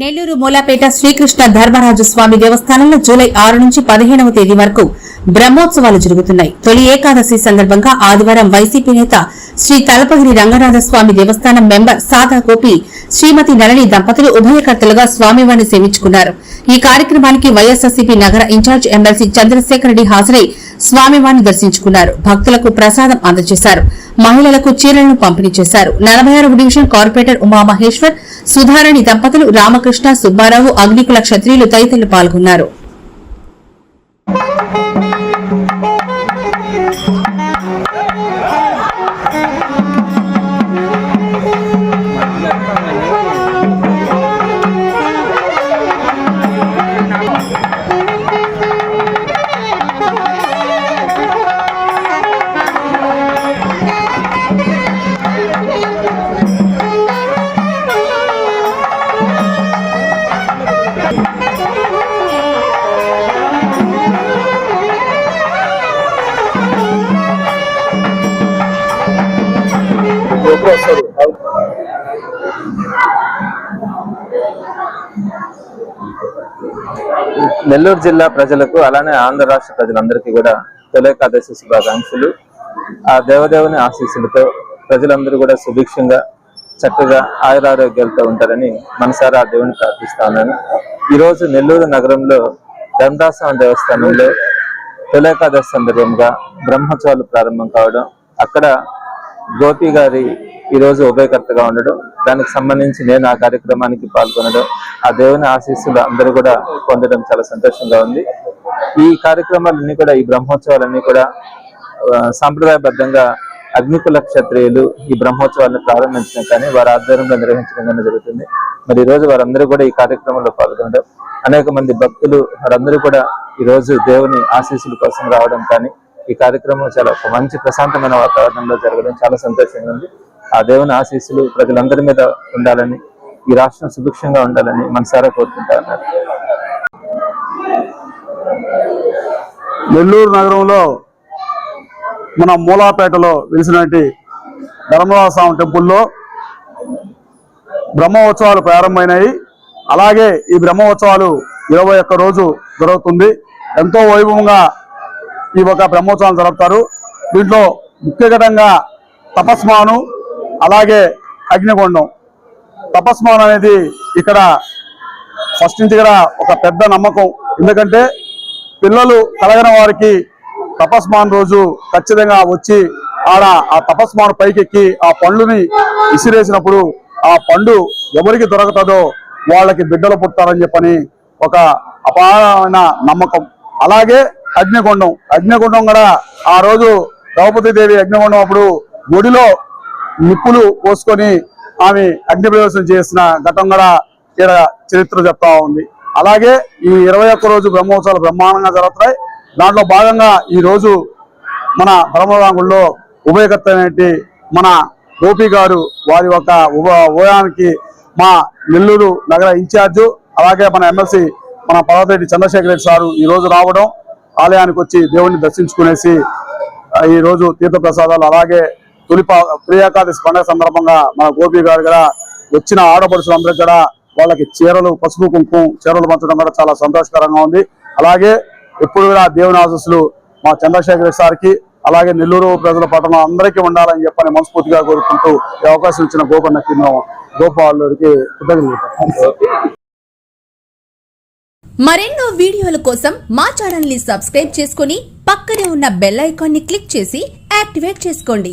నెల్లూరు మూలాపేట శ్రీకృష్ణ ధర్మరాజు స్వామి దేవస్థానంలో జూలై ఆరు నుంచి పదిహేనవ తేదీ వరకు బ్రహ్మోత్సవాలు జరుగుతున్నాయి. తొలి ఏకాదశి సందర్భంగా ఆదివారం వైసీపీ నేత శ్రీ తలపగిరి రంగనాథస్వామి దేవస్థానం మెంబర్ సాదా గోపి శ్రీమతి నళని దంపతులు ఉభయకర్తలుగా స్వామివారిని సేవించుకున్నారు. ఈ కార్యక్రమానికి వైఎస్ఆర్సీపీ నగర ఇన్ఛార్జ్ ఎమ్మెల్సీ చంద్రశేఖర్ రెడ్డి హాజరై స్వామివారిని దర్శించుకున్నారు. భక్తులకు ప్రసాదం అందజేశారు. మహిళలకు చీరలను పంపిణీ చేశారు. నలభై ఆరు డివిజన్ కార్పొరేటర్ ఉమామహేశ్వర్ సుధారాణి దంపతులు రామకృష్ణ సుబ్బారావు అగ్నికుల క్షత్రియులు తదితరులు పాల్గొన్నారు. ఎప్పుడు వస్తారు నెల్లూరు జిల్లా ప్రజలకు అలానే ఆంధ్ర రాష్ట్ర ప్రజలందరికీ కూడా తొలేకాదశి శుభాకాంక్షలు. ఆ దేవదేవుని ఆశీస్సులతో ప్రజలందరూ కూడా సుభిక్షంగా చక్కగా ఆయురారోగ్యాలతో ఉంటారని మనసారా ఆ దేవుని ప్రార్థిస్తా ఈరోజు ఈ రోజు నెల్లూరు నగరంలో ధర్మదాసం దేవస్థానంలో తొలేకాదశి సందర్భంగా బ్రహ్మోత్సవాలు ప్రారంభం కావడం అక్కడ గోపి గారి ఈ రోజు ఉభయకర్తగా ఉండడం దానికి సంబంధించి నేను ఆ కార్యక్రమానికి పాల్గొనడం ఆ దేవుని ఆశీస్సులు అందరూ కూడా పొందడం చాలా సంతోషంగా ఉంది. ఈ కార్యక్రమాలన్నీ కూడా ఈ బ్రహ్మోత్సవాలన్నీ కూడా సాంప్రదాయబద్ధంగా అగ్నికుల క్షత్రియులు ఈ బ్రహ్మోత్సవాలను ప్రారంభించడం కానీ వారి ఆధ్వర్యంలో నిర్వహించడం కానీ జరుగుతుంది. మరి ఈ రోజు వారందరూ కూడా ఈ కార్యక్రమంలో పాల్గొనడం అనేక మంది భక్తులు వారందరూ కూడా ఈ రోజు దేవుని ఆశీస్సుల కోసం రావడం కానీ ఈ కార్యక్రమం చాలా మంచి ప్రశాంతమైన వాతావరణంలో జరగడం చాలా సంతోషంగా ఉంది. ఆ దేవుని ఆశీస్సులు ప్రజలందరి మీద ఉండాలని ఈ రాష్ట్రం సుభిక్షంగా ఉండాలని మనసారా కోరుకుంటా ఉన్నారు. నెల్లూరు నగరంలో మన మూలాపేటలో వెలిసినటువంటి ధర్మరాజ స్వామి టెంపుల్లో బ్రహ్మోత్సవాలు ప్రారంభమైనాయి. అలాగే ఈ బ్రహ్మోత్సవాలు ఇరవై ఒక్క రోజు జరుగుతుంది. ఎంతో వైభవంగా ఈ ఒక బ్రహ్మోత్సవాలు జరుపుతారు. దీంట్లో ముఖ్యఘటంగా తపస్మాను అలాగే అగ్నిగుండం తపస్మానం అనేది ఇక్కడ ఫస్ట్ నుంచి కూడా ఒక పెద్ద నమ్మకం. ఎందుకంటే పిల్లలు కలగని వారికి తపస్మాన్ రోజు ఖచ్చితంగా వచ్చి ఆడ ఆ తపస్మాన్ పైకెక్కి ఆ పండుని విసిరేసినప్పుడు ఆ పండు ఎవరికి దొరకతుందో వాళ్ళకి బిడ్డలు పుట్టారని చెప్పని ఒక అపారమైన నమ్మకం. అలాగే అగ్నిగుండం అగ్నిగుండం కూడా ఆ రోజు ద్రౌపది దేవి అగ్నిగుండం అప్పుడు గుడిలో నిప్పులు పోసుకొని ఆమె అగ్ని ప్రవేశం చేసిన ఘటన కూడా ఇక్కడ చరిత్ర చెప్తా ఉంది. అలాగే ఈ ఇరవై ఒక్క రోజు బ్రహ్మోత్సవాలు బ్రహ్మాండంగా జరుగుతాయి. దాంట్లో భాగంగా ఈరోజు మన బ్రహ్మరాంగుల్లో ఉభయకర్త అనేటి మన గోపి గారు వారి యొక్క ఉభ ఉభయానికి మా నెల్లూరు నగర ఇన్ఛార్జు అలాగే మన ఎమ్మెల్సీ మన పర్వతిరెడ్డి చంద్రశేఖర్ రెడ్డి సారు ఈ రోజు రావడం ఆలయానికి వచ్చి దేవుణ్ణి దర్శించుకునేసి ఈరోజు ఈ రోజు అలాగే తొలి పా- ప్రియాకాదశి పండుగ సందర్భంగా మన గోపి గారు కూడా వచ్చిన ఆడపడుచులందరికీ కూడా వాళ్ళకి చీరలు పసుపు కుంకుమ చీరలు పంచడం కూడా చాలా సంతోషకరంగా ఉంది. అలాగే ఎప్పుడు కూడా దేవుని ఆశస్సులు మా చంద్రశేఖర్ సార్కి అలాగే నెల్లూరు ప్రజల పట్టణం అందరికీ ఉండాలని చెప్పని మనస్ఫూర్తిగా కోరుకుంటూ ఈ అవకాశం ఇచ్చిన గోపన్న కిందం గోపాలకి కృతజ్ఞతలు మరెన్నో వీడియోల కోసం మా ఛానల్ని సబ్స్క్రైబ్ చేసుకుని పక్కనే ఉన్న బెల్ ఐకాన్ని క్లిక్ చేసి యాక్టివేట్ చేసుకోండి.